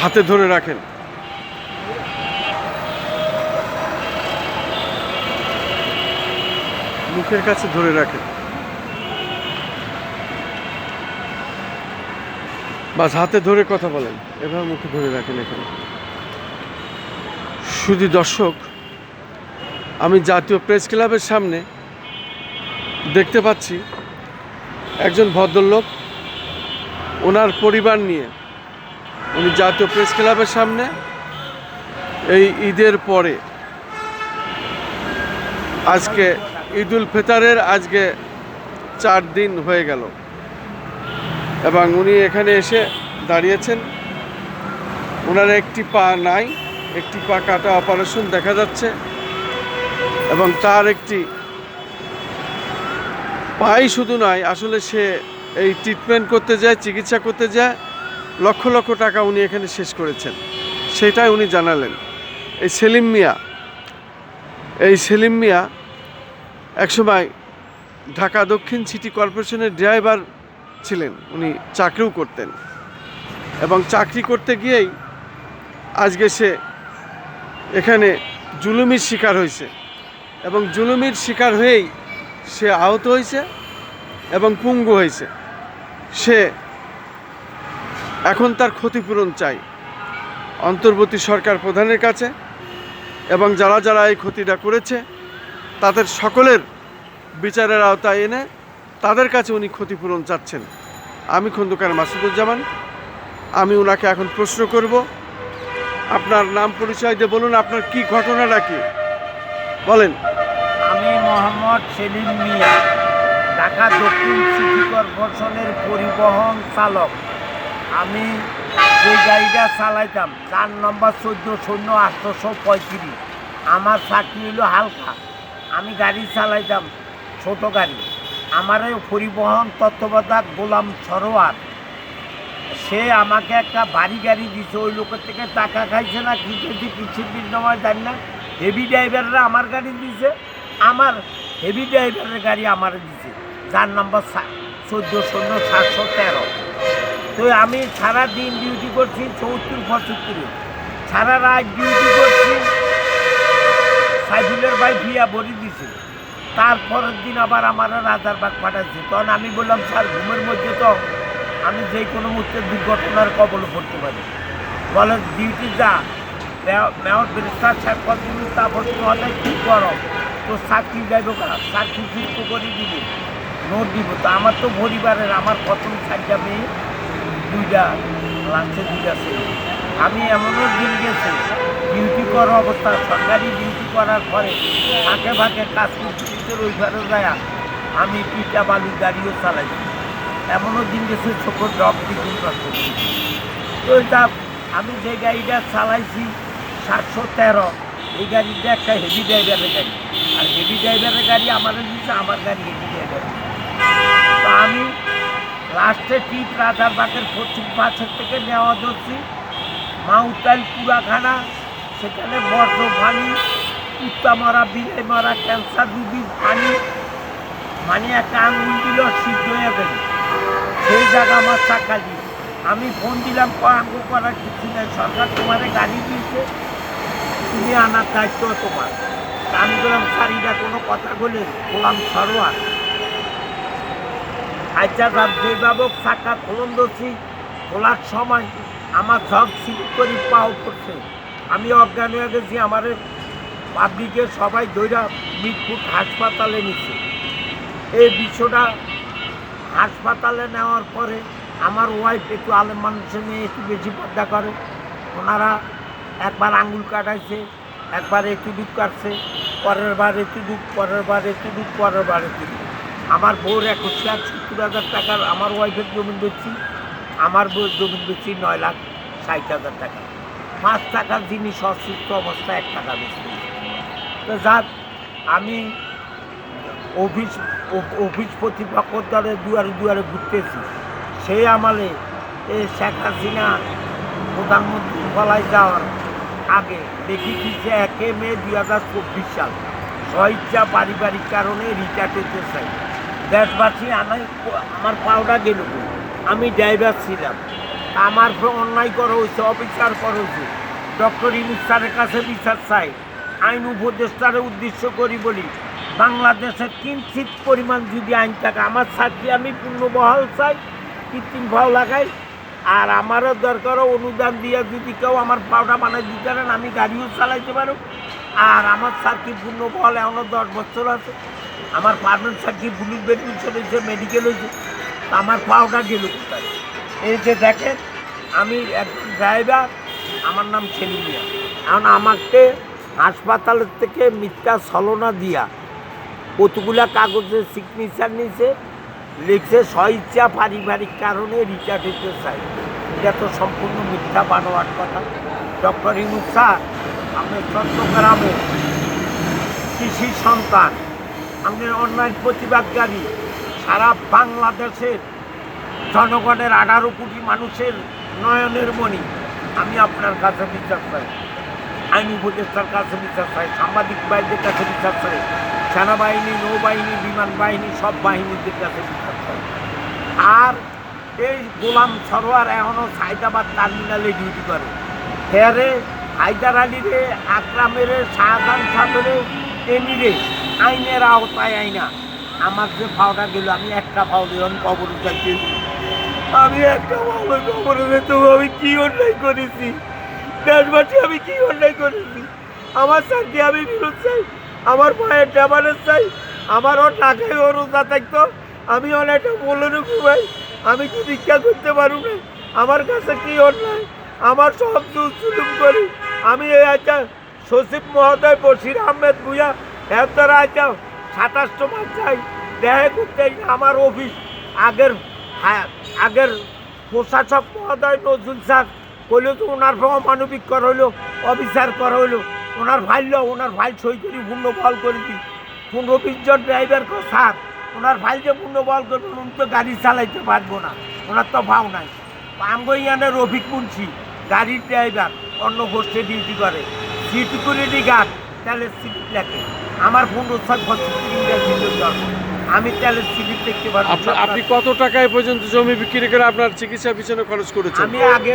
হাতে ধরে রাখেন। মুখের কাছে ধরে রাখেন। বাস, হাতে ধরে কথা বলেন। এভাবে মুখে ধরে রাখেন এখানে। শুধু দর্শক, আমি জাতীয় প্রেস ক্লাবের সামনে দেখতে পাচ্ছি একজন ভদ্রলোক, ওনার পরিবার নিয়ে উনি জাতীয় প্রেস ক্লাবের সামনে এই ঈদের পরে আজকে ঈদুল ফিতরের আজকে চার দিন হয়ে গেল। এবং উনি এখানে এসে দাঁড়িয়েছেন। ওনার একটি পা নাই, একটি পা কাটা অপারেশন দেখা যাচ্ছে। এবং তার একটি পাই শুধু নয় আসলে সে এই ট্রিটমেন্ট করতে যায়, চিকিৎসা করতে যায়। লক্ষ লক্ষ টাকা উনি এখানে শেষ করেছেন। সেটাই উনি জানালেন। এই সেলিম মিয়া, এই সেলিম মিয়া একসময় ঢাকা দক্ষিণ সিটি কর্পোরেশনের ড্রাইভার ছিলেন। উনি চাকরিও করতেন এবং চাকরি করতে গিয়েই আজকে সে এখানে জুলুমির শিকার হয়েছে এবং জুলুমির শিকার হয়েই সে আহত হয়েছে এবং পুঙ্গু হয়েছে। সে এখন তার ক্ষতিপূরণ চাই। অন্তর্বর্তী সরকার প্রধানের কাছে এবং যারা যারা এই ক্ষতিটা করেছে, তাদের সকলের বিচারের আওতায় এনে তাদের কাছে উনি ক্ষতিপূরণ চাচ্ছেন। আমি খন্দকার মাসুদুজ্জামান, আমি ওনাকে এখন প্রশ্ন করব, আপনার নাম পরিচয় দিয়ে বলুন, আপনার কি ঘটনাটা কি? বলেন। আমি মোহাম্মদ সেলিম মিয়া, ঢাকা দক্ষিণ সিটি কর্পোরেশনের পরিবহন চালক। আমি যে গাড়িটা চালাইতাম চার নম্বর চোদ্দ শূন্য আটশোশো পঁয়ত্রিশ। আমার চাকরি হলো হালকা। আমি গাড়ি চালাইতাম, ছোট গাড়ি। আমার এই পরিবহন তত্ত্বাবধায়ক গোলাম সরোয়ার, সে আমাকে একটা বাড়ি গাড়ি দিছে। ওই লোকের থেকে টাকা খাইছে না, কি খেয়েছে কিছুর বিনিময় জানি না। হেভি ড্রাইভাররা আমার গাড়ি দিছে। আমার হেভি ড্রাইভারের গাড়ি আমার দিছে। যার নম্বর চোদ্দ শূন্য সাতশো তেরো। তো আমি সারা দিন ডিউটি করছি চৌত্রিশ পঁচাত্তরে সারা রাত ডিউটি করছি। সাইফুলের ভাই ভিয়া ভরি দিছে। তারপরের দিন আবার আমার রাজারবাগ পাঠাচ্ছে তখন আমি বললাম, স্যার, ঘুমের মধ্যে তো আমি যে কোনো মুহূর্তে দুর্ঘটনার কবলে পড়তে পারি। বলে ডিউটি যা। মেয়র ব্রেস্তার সাহেব কতদিন তারপর তোমাদের কী করো? তো চাকরি যাইব কারা চাকরি যুক্ত করে দিবে। নোট দিব। তো আমার তো পরিবারের, আমার প্রথম চারটা মেয়ে। দুইটা লাস্টে দুইটা ছেলে আমি এমনও দিন গেছে ডিউটি করার অবস্থা, সরকারি ডিউটি করার পরে ফাঁকে ফাঁকে কাজ করতে ওইখানে যায়, আমি পিঠা বালু গাড়িও চালাইছি এমনও দিন গেছে ছোট ডব দিন করতে তো এটা আমি যে গাড়িটা চালাইছি, সাতশো তেরো, এই গাড়িটা একটা হেভি ড্রাইভারের গাড়ি। আর হেভি ড্রাইভারের গাড়ি আমার দিচ্ছে আমার গাড়ি হেভি ড্রাইভার তো আমি লাস্টে টিপ রাজারবাগের পশ্চিম পাশের থেকে নেওয়া ধরছি মাউতাইল পুরাখানা সেখানে বর্জ্য পানি কুত্তা মারা বিলাই মারা ক্যান্সার রুগীর পানি মানে একটা আঙুল দিল সিদ্ধ হয়ে গেল। সেই জায়গা আমার চাকা দিয়ে আমি ফোন দিলাম আঙ্গু করার কিছু নেই, সরকার তোমারে গাড়ি দিয়েছে, তুমি আনার দায়িত্ব তোমার। আমি বললাম স্যার কোনো কথা বলে বললাম সরোয়ার। আচ্ছা স্যার যেভাবে চাকা খোলন ধরছি খোলার সময় আমার সব সিলিপ করে পাও করছে। আমি অজ্ঞান হয়ে গেছি, আমার পাবলিকের সবাই দৈরা মিটফুট হাসপাতালে নিচ্ছে এই বিষয়টা হাসপাতালে নেওয়ার পরে আমার ওয়াইফ একটু আলেম মানুষের নিয়ে একটু বেশি পর্দা করে। ওনারা একবার আঙ্গুল কাটাইছে, একবার একটু দুধ কাটছে, পরের বার একটু দুধ পরের বার একটু দুধ পরের বার একটু দুধ আমার বউর একুশ লাখ সত্তর হাজার টাকার আমার ওয়াইফের জমিন বেচছি, আমার বউর জমিন বেচছি নয় লাখ ষাট হাজার টাকা। পাঁচ টাকার জিনিস অসুস্থ অবস্থায় এক টাকা বেশি তো যাক, আমি অফিস অফিস প্রতিপক্ষ দ্বারে দুয়ারে দুয়ারে ঘুরতেছি। সেই আমলে এ শেখ হাসিনা প্রধানমন্ত্রী বলায় যাওয়ার আগে দেখি দিচ্ছে একে মে দুই হাজার চব্বিশ সাল স্বইচ্ছা পারিবারিক কারণে রিটায়ার করতে চাই। দেশবাসী আমি আমার পাওটা গেল আমি ড্রাইভার ছিলাম। আমার অন্যায় করা হয়েছে, অবিচার করা হয়েছে। ডক্টর ইনুস স্যারের কাছে বিচার চাই। আইন উপদেষ্টারে উদ্দেশ্য করি বলি। বাংলাদেশের কিঞ্চিত পরিমাণ যদি আইন থাকে, আমার চাকরি আমি পূর্ণ বহাল চাই, কৃত্রিম ভাও লাগাই। আর আমারও দরকার, অনুদান দিয়ে যদি কেউ আমার পাউডা বানাই দিতে পারেন, আমি গাড়িও চালাইতে পারো। আর আমার সার্কিট পূর্ণ বল এখনও দশ বছর আছে। আমার পারমানেন্ট সার্কিট পুলিশ বেডমিশন হয়েছে মেডিকেল হয়েছে আমার পাউডা গেল কোথায়? এই যে দেখেন, আমি একজন ড্রাইভার আমার নাম সেলিমিয়া এখন আমাকে হাসপাতালের থেকে মিথ্যা ছলনা দিয়া কতগুলা কাগজে সিগনেচার নিছে লিখছে স্বইচ্ছা পারিবারিক কারণে রিটায়ার হইতে চাই। এটা তো সম্পূর্ণ মিথ্যা বানোয়ার কথা। ডক্টর ইনুস স্যার, আমি চট্টগ্রামে কৃষি সন্তান। আমাদের অন্যায় প্রতিবাদকারী। সারা বাংলাদেশের জনগণের আঠারো কোটি মানুষের নয়নের মণি। আমি আপনার কাছে বিচার চাই। আইন উপদেষ্টার কাছে বিচার চাই। সাংবাদিক বাহিনীর কাছে বিচার চাই। সেনাবাহিনী, নৌবাহিনী, বিমান বাহিনী, সব বাহিনীদের কাছে বিচার চাই। আর এই গোলাম সরোয়ার এখনও সাইদাবাদ টার্মিনালে ডিউটি করে। হেয়ারে হায়দার আলীরে, আকরামেরে, শাহজাহান সাহেবেরে এমিরে আইনের আওতায় আইনা আমার যে ফাওটা গেল, আমি একটা ফাও দিলাম কবরে চাইতে আমি একটা ফাও কবরে যেত আমি কি অন্যায় করেছি? দেশবাসী আমি কি অন্যায় করেছি? আমার চাকরি আমি বিরোধ চাই, আমার পায়ের ড্যামারেজ চাই আমারও টাকায় রোজা থাকতো, আমি অনেকটা বলে ঘুমাই, আমি কি ভিক্ষা করতে পারব না? আমার কাছে কি অন্যায়? আমার সব জুলুম করি, আমি এই আচ্ছা সচিব মহোদয় বশির আহমেদ ভুইয়া দ্বারা আচ্ছা সাতাশটো মাস চাই দেখা করতে আমার অফিস, আগের আগের প্রশাসক মহোদয় নজরুল স্যার কইল তো ওনার অমানবিক করা হইল, অফিসার করা হইল, ওনার ফাইল ওনার ফাইল সই করি, পূর্ণ বল করে দিই। পনেরো বিশ জন ড্রাইভার কো স্যার, ওনার ফাইল যে পূর্ণ বল করবেন উনি তো গাড়ি চালাইতে পারব না, ওনার তো ভাও নাই। আমগইয়ানের রফিক মুন্সি, গাড়ির ড্রাইভার অন্য গোষ্ঠী ডিউটি করে। সিকিউরিটি গার্ড তাহলে সিলিপ লেখে। আমার পনেরো ছয় বছর আমি তাহলে সিলিপ দেখতে পারব আপনি কত টাকা এ পর্যন্ত জমি বিক্রি করে আপনার চিকিৎসা পিছনে খরচ করেছেন? আমি আগে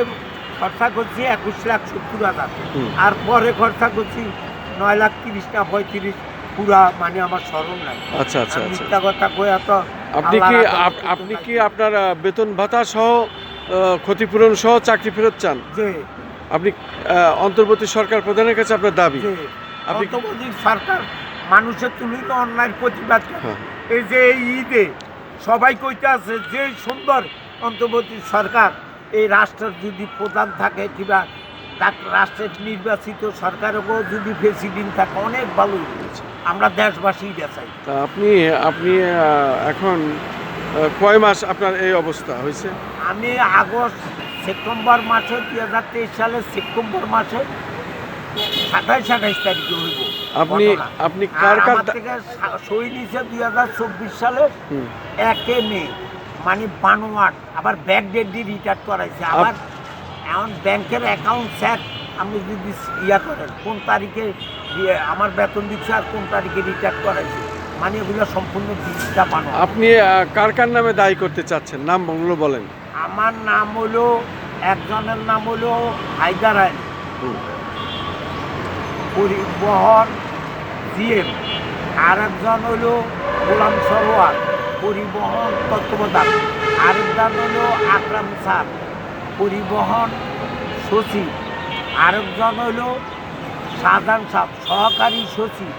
খরচা করছি একুশ লাখ সত্তর হাজার। আর পরে খরচা করছি নয় লাখ তিরিশ না পঁয়ত্রিশ পুরা মানে আমার স্মরণ নাই। আচ্ছা আচ্ছা আচ্ছা। মিথ্যা কথা কয়ে এত আপনি কি আপনি কি আপনার বেতন ভাতা সহ ক্ষতিপূরণ সহ চাকরি ফেরত চান? যে আপনি অন্তর্বর্তী সরকার প্রধানের কাছে আপনার দাবি? আপনি- অন্তর্বর্তী সরকার মানুষের তুলিত অন্যায় প্রতিবাদ। হ্যাঁ। এই যে এই ঈদে সবাই কইতে আছে যে সুন্দর অন্তর্বর্তী সরকার এই রাষ্ট্রের যদি প্রধান থাকে কিংবা রাষ্ট্রের নির্বাচিত সরকারেরও যদি প্রেসিডেন্ট থাকে অনেক ভালো আমরা দেশবাসী চাই তা আপনি আপনি এখন কয় মাস আপনার এই অবস্থা হয়েছে? আমি আগস্ট সেপ্টেম্বর মাসে দুই হাজার তেইশ সালের সেপ্টেম্বর মাসে সাতাইশ আঠাইশ তারিখে হইব। আপনি আপনি কার কার থেকে সই নিছে দুই হাজার চব্বিশ সালে। একে মে মানে বানোয়াট আবার ব্যাক ডেট দিয়ে রিটার্ন করাইছে আবার এখন ব্যাংকের অ্যাকাউন্ট স্যার আপনি যদি ইয়া করেন কোন তারিখে আমার বেতন দিচ্ছে আর কোন তারিখে রিটার্ন করাইছে মানে এগুলো সম্পূর্ণ দিকটা বানো আপনি কার কার নামে দায়ী করতে চাচ্ছেন? নাম বঙ্গলো বলেন। আমার নাম হলো একজনের নাম হলো হায়দার আলী। পরিবহন জিএম। আর একজন হলো গোলাম সরোয়ার, পরিবহন তত্ত্বাবধান আরেকজন হলো আকরাম স্যার, পরিবহন সচিব। আরেকজন হলো সাধারণ সাহ, সহকারী সচিব।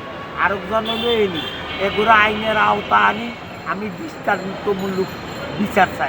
আরেকজন হলো এলি এগুলো আইনের আওতা আনি। আমি বিস্তারিতমূলক বিচার চাই।